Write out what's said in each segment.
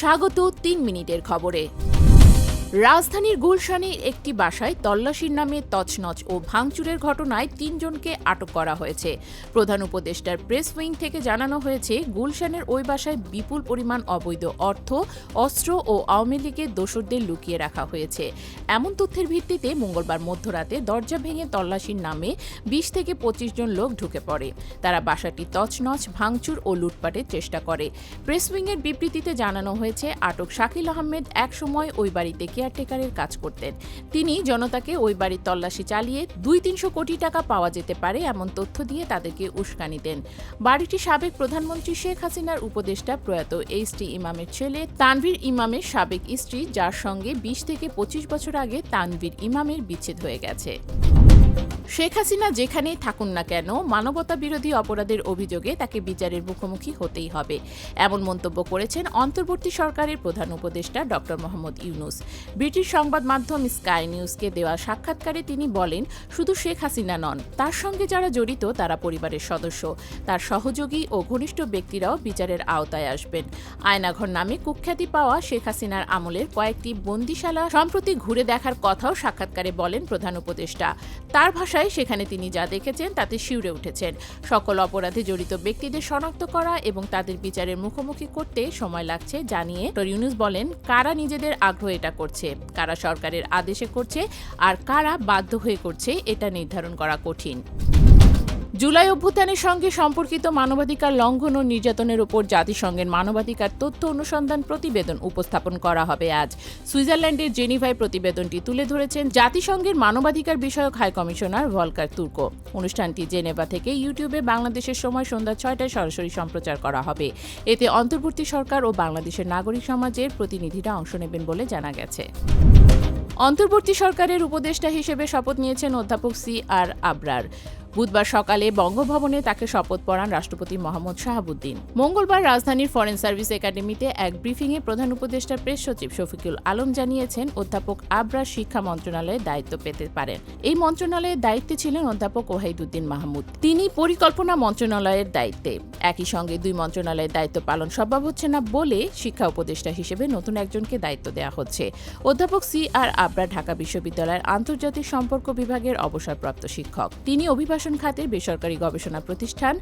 স্বাগত তিন মিনিটের খবরে। রাজধানীর গুলশানের একটি বাসায় তল্লাশির নামে তছনছ ও ভাঙচুরের ঘটনায় তিনজনকে আটক করা হয়েছে। প্রধান উপদেষ্টার প্রেস উইং থেকে জানানো হয়েছে, গুলশানের ওই বাসায় বিপুল পরিমাণ অবৈধ অর্থ, অস্ত্র ও আওয়ামী লীগের দোসরদের লুকিয়ে রাখা হয়েছে। এমন তথ্যের ভিত্তিতে মঙ্গলবার মধ্যরাতে দরজা ভেঙে তল্লাশির নামে বিশ থেকে পঁচিশ জন লোক ঢুকে পড়ে। তারা বাসাটি তছনছ, ভাঙচুর ও লুটপাটের চেষ্টা করে। প্রেস উইংয়ের বিবৃতিতে জানানো হয়েছে, আটক শাকিল আহমেদ একসময় ওই বাড়িতে কেয়ারটেকারের কাজ করতেন। তিনি জনতাকে ওই বাড়ির তল্লাশি চালিয়ে দুই তিনশো কোটি টাকা পাওয়া যেতে পারে এমন তথ্য দিয়ে তাদেরকে উস্কানি দেন। বাড়িটি সাবেক প্রধানমন্ত্রী শেখ হাসিনার উপদেষ্টা প্রয়াত এইচ টি ইমামের ছেলে তানভীর ইমামের সাবেক স্ত্রী, যার সঙ্গে বিশ থেকে পঁচিশ বছর আগে তানভীর ইমামের বিচ্ছেদ হয়ে গেছে। শেখ হাসিনা যেখানেই থাকুন না কেন মানবতা বিরোধী অপরাধের অভিযোগে তাকে বিচারের মুখোমুখি হতেই হবে। এমন মন্তব্য করেছেন অন্তর্বর্তী সরকারের প্রধান উপদেষ্টা ড. মোহাম্মদ ইউনুস। ব্রিটিশ সংবাদ মাধ্যম স্কাই নিউজকে দেওয়া সাক্ষাৎকারে তিনি বলেন, শুধু শেখ হাসিনা নন, তার সঙ্গে যারা জড়িত তারা পরিবারের সদস্য। তার সহযোগী ও ঘনিষ্ঠ ব্যক্তিরাও বিচারের আওতায় আসবেন। আয়নাঘর নামে কুখ্যাতি পাওয়া শেখ হাসিনার আমলের কয়েকটি বন্দিশালা সম্প্রতি ঘুরে দেখার কথাও সাক্ষাৎকারে বলেন প্রধান উপদেষ্টা। তার ভাষায় সেখানে তিনি যা দেখেছেন তাতে শিউরে উঠেছেন। সকল অপরাধে জড়িত ব্যক্তিদের শনাক্ত করা এবং তাদের বিচারের মুখোমুখি করতে সময় লাগছে জানিয়ে ইউনুস বলেন, কারা নিজেদের আগ্রহ এটা করছে? কারা সরকারের আদেশে করছে? আর কারা বাধ্য হয়ে করছে? এটা নির্ধারণ করা কঠিন। জুলাই অভ্যুত্থানের সঙ্গে সম্পর্কিত মানবাধিকার লঙ্ঘন ও নির্যাতনের উপর জাতিসংঘের মানবাধিকার তথ্য অনুসন্ধান প্রতিবেদন উপস্থাপন করা হবে আজ। সুইজারল্যান্ডের জেনিভায় প্রতিবেদনটি তুলে ধরেছেন জাতিসংঘের মানবাধিকার বিষয়ক হাই কমিশনার ভলকার তুর্কো। অনুষ্ঠানটি জেনেভা থেকে ইউটিউবে বাংলাদেশের সময় সন্ধ্যা ছয়টায় সরাসরি সম্প্রচার করা হবে। এতে অন্তর্বর্তী সরকার ও বাংলাদেশের নাগরিক সমাজের প্রতিনিধিরা অংশ নেবেন বলে জানা গেছে। অন্তর্বর্তী সরকারের উপদেষ্টা হিসেবে শপথ নিয়েছেন অধ্যাপক সি আর আবরার। বুধবার সকালে বঙ্গভবনে তাকে শপথ পড়ান রাষ্ট্রপতি মোহাম্মদ শাহাবুদ্দিন। মঙ্গলবার রাজধানীর ফরেন সার্ভিস একাডেমিতে এক ব্রিফিংয়ে প্রধান উপদেষ্টার প্রেস সচিব শফিকুল আলম জানিয়েছেন, অধ্যাপক আবরার শিক্ষা মন্ত্রণালয়ে দায়িত্ব পেতে পারেন। এই মন্ত্রণালয়ের দায়িত্বে ছিলেন অধ্যাপক ওয়াহিদুদ্দিন মাহমুদ। তিনি পরিকল্পনা মন্ত্রণালয়ের দায়িত্বে। একই সঙ্গে দুই মন্ত্রণালয়ের দায়িত্ব পালন সম্ভব হচ্ছে না বলে শিক্ষা উপদেষ্টা হিসেবে নতুন একজনকে দায়িত্ব দেওয়া হচ্ছে। অধ্যাপক সি আর আবরা ঢাকা বিশ্ববিদ্যালয়ের আন্তর্জাতিক সম্পর্ক বিভাগের অবসরপ্রাপ্ত শিক্ষক। তিনি অভিবাসন খাতের বেসরকারি গবেষণা প্রতিষ্ঠান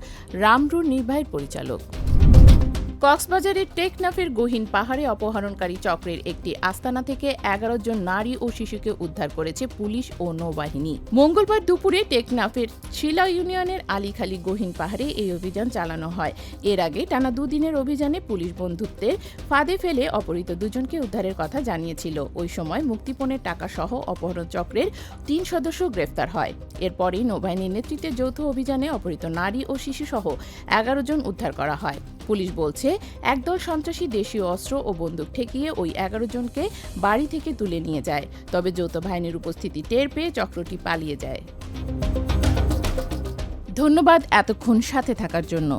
রামরুর নির্বাহী পরিচালক। কক্সবাজারের টেকনাফের গহীন পাহাড়ে অপহরণকারী চক্রের একটি আস্তানা থেকে এগারো জন নারী ও শিশুকে উদ্ধার করেছে পুলিশ ও নৌবাহিনী। মঙ্গলবার দুপুরে টেকনাফের শিলা ইউনিয়নের আলীখালী গহীন পাহাড়ে এই অভিযান চালানো হয়। এর আগে টানা দুদিনের অভিযানে পুলিশ বন্ধুত্বের ফাঁদে ফেলে অপহৃত দুজনকে উদ্ধারের কথা জানিয়েছিল। ওই সময় মুক্তিপণের টাকা সহ অপহরণ চক্রের তিন সদস্য গ্রেফতার হয়। এরপরই নৌবাহিনীর নেতৃত্বে যৌথ অভিযানে অপহৃত নারী ও শিশুসহ এগারো জন উদ্ধার করা হয়। পুলিশ বলছে, একদল সন্ত্রাসী দেশীয় অস্ত্র ও বন্দুক ঠেকিয়ে ওই এগারো জনকে বাড়ি থেকে তুলে নিয়ে যায়। তবে যৌথ বাহিনীর উপস্থিতি টের পেয়ে চক্রটি পালিয়ে যায়। ধন্যবাদ এতক্ষণ সাথে থাকার জন্য।